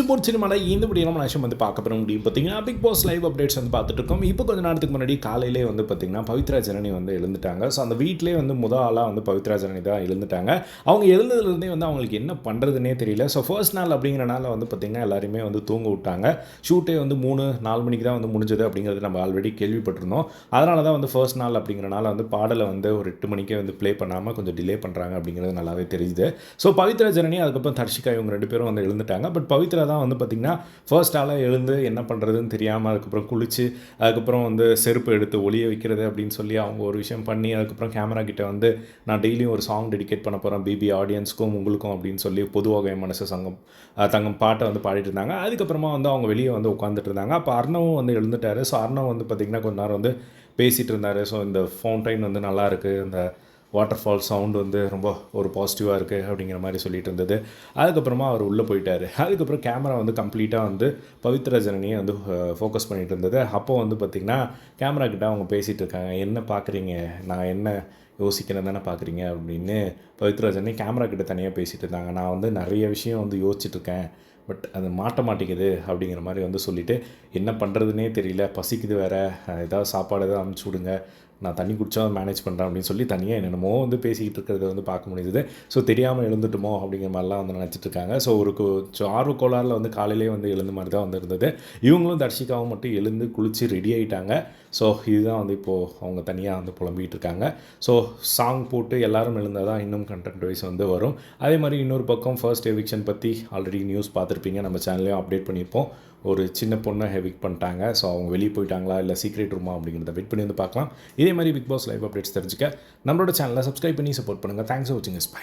இச்சு போர்ட் சினிமாவில் இந்த இப்படி நம்ம விஷயம் வந்து பார்க்க போகிற முடியும் பார்த்தீங்கன்னா பிக் பாஸ் லைவ் அப்டேட்ஸ் வந்து பார்த்துட்டு இருக்கோம். இப்போ கொஞ்ச நேரத்துக்கு முன்னாடி காலையிலே வந்து பார்த்தீங்கன்னா பவித்ரா ஜனனி வந்து எழுந்துட்டாங்க. ஸோ அந்த வீட்டிலே வந்து முத ஆளாக வந்து பவித்ரா ஜனனி தான் எழுந்துட்டாங்க. அவங்க எழுந்ததுலேருந்தே வந்து அவங்களுக்கு என்ன பண்ணுறதுனே தெரியல. ஸோ ஃபர்ஸ்ட் நாள் அப்படிங்கிறனால வந்து பார்த்திங்கன்னா எல்லாருமே வந்து தூங்க விட்டாங்க. ஷூட்டே வந்து மூணு நாலு மணிக்கு தான் வந்து முடிஞ்சது அப்படிங்கிறது நம்ம ஆல்ரெடி கேள்விப்பட்டிருந்தோம். அதனால தான் வந்து ஃபர்ஸ்ட் நாள் அப்படிங்கிறனால வந்து பாடலை வந்து ஒரு எட்டு மணிக்கே வந்து ப்ளே பண்ணாமல் கொஞ்சம் டிலே பண்ணுறாங்க அப்படிங்கிறது நல்லாவே தெரியுது. ஸோ பவித்ரா ஜனனி அதுக்கப்புறம் தர்ஷிகா இவங்க ரெண்டு பேரும் வந்து எழுந்துட்டாங்க. பட் பவித்ரா தான் வந்து பார்த்திங்கன்னா ஃபர்ஸ்ட் ஆளாக எழுந்து என்ன பண்ணுறதுன்னு தெரியாமல் அதுக்கப்புறம் குளித்து அதுக்கப்புறம் வந்து செருப்பு எடுத்து ஒளிய வைக்கிறது அப்படின்னு சொல்லி அவங்க ஒரு விஷயம் பண்ணி அதுக்கப்புறம் கேமரா கிட்ட வந்து நான் டெய்லியும் ஒரு சாங் டெடிகேட் பண்ண போகிறேன் பிபி ஆடியன்ஸ்க்கும் உங்களுக்கும் அப்படின்னு சொல்லி பொதுவாக என் மனசு சங்கம் தங்கம் பாட்டை வந்து பாடிட்டு இருந்தாங்க. அதுக்கப்புறமா வந்து அவங்க வெளியே வந்து உட்காந்துட்டு இருந்தாங்க. அப்போ அர்ணவும் வந்து எழுந்துட்டாரு. ஸோ அர்ணவ் வந்து பார்த்திங்கன்னா கொஞ்ச நேரம் வந்து பேசிகிட்டு இருந்தார். ஸோ இந்த ஃபவுண்டைன் வந்து நல்லா இருக்குது இந்த வாட்டர் ஃபால் சவுண்ட் வந்து ரொம்ப ஒரு பாசிட்டிவாக இருக்குது அப்படிங்கிற மாதிரி சொல்லிட்டு இருந்தது. அதுக்கப்புறமா அவர் உள்ளே போயிட்டார். அதுக்கப்புறம் கேமரா வந்து கம்ப்ளீட்டாக வந்து பவித்ர ஜனனியை வந்து ஃபோக்கஸ் பண்ணிட்டு இருந்தது. அப்போ வந்து பார்த்திங்கன்னா கேமரா கிட்ட அவங்க பேசிகிட்டு இருக்காங்க. என்ன பார்க்குறீங்க நான் என்ன யோசிக்கிறேன் தானே பார்க்குறீங்க அப்படின்னு பவித்ராஜனே கேமரா கிட்ட தனியாக பேசிகிட்டு இருந்தாங்க. நான் வந்து நிறைய விஷயம் வந்து யோசிச்சுட்ருக்கேன் பட் அது மாட்ட மாட்டேங்குது அப்படிங்கிற மாதிரி வந்து சொல்லிவிட்டு என்ன பண்ணுறதுனே தெரியல. பசிக்குது வேறு. ஏதாவது சாப்பாடு ஏதாவது அனுப்பிச்சி விடுங்க. நான் தண்ணி குடித்தா மேனேஜ் பண்ணுறேன் அப்படின்னு சொல்லி தனியாக என்னென்னமோ வந்து பேசிக்கிட்டு இருக்கிறத வந்து பார்க்க முடியுது ஸோ தெரியாமல் எழுந்துட்டுமோ அப்படிங்கிற மாதிரிலாம் வந்து நினச்சிட்டு இருக்காங்க. ஸோ ஒரு கு- ஆர்வ கோளாறில் வந்து காலையிலேயே வந்து எழுந்த மாதிரி தான் வந்து இருந்தது. இவங்களும் தர்ஷிகாவும் மட்டும் எழுந்து குளித்து ரெடி ஆகிட்டாங்க ஸோ இதுதான் வந்து இப்போது அவங்க தனியாக வந்து புலம்பிகிட்டு இருக்காங்க. ஸோ சாங் போட்டு எல்லாரும் எழுந்தால் தான் இன்னும் கண்டென்ட் வைஸ் வந்து வரும். அதே மாதிரி இன்னொரு பக்கம் ஃபர்ஸ்ட் எவிக்ஷன் பற்றி ஆல்ரெடி நியூஸ் பார்த்துருப்பீங்க. நம்ம சேனல்லையும் அப்டேட் பண்ணியிருப்போம். ஒரு சின்ன பொண்ணை ஹெவிக் பண்ணிட்டாங்க. ஸோ அவங்க வெளியே போயிட்டாங்களா? இல்லை சீக்ரெட் ரூமா அப்படிங்கிறத வெயிட் பண்ணி வந்து பார்க்கலாம். இதே மாதிரி பிக் பாஸ் லைவ் அப்டேட்ஸ் தெரிஞ்சுக்க. நம்மளோட சேனலை சப்ஸ்கிரைப் பண்ணி சப்போர்ட் பண்ணுங்கள் தேங்க்ஸ் ஃபார் வாட்சிங் இஸ் பை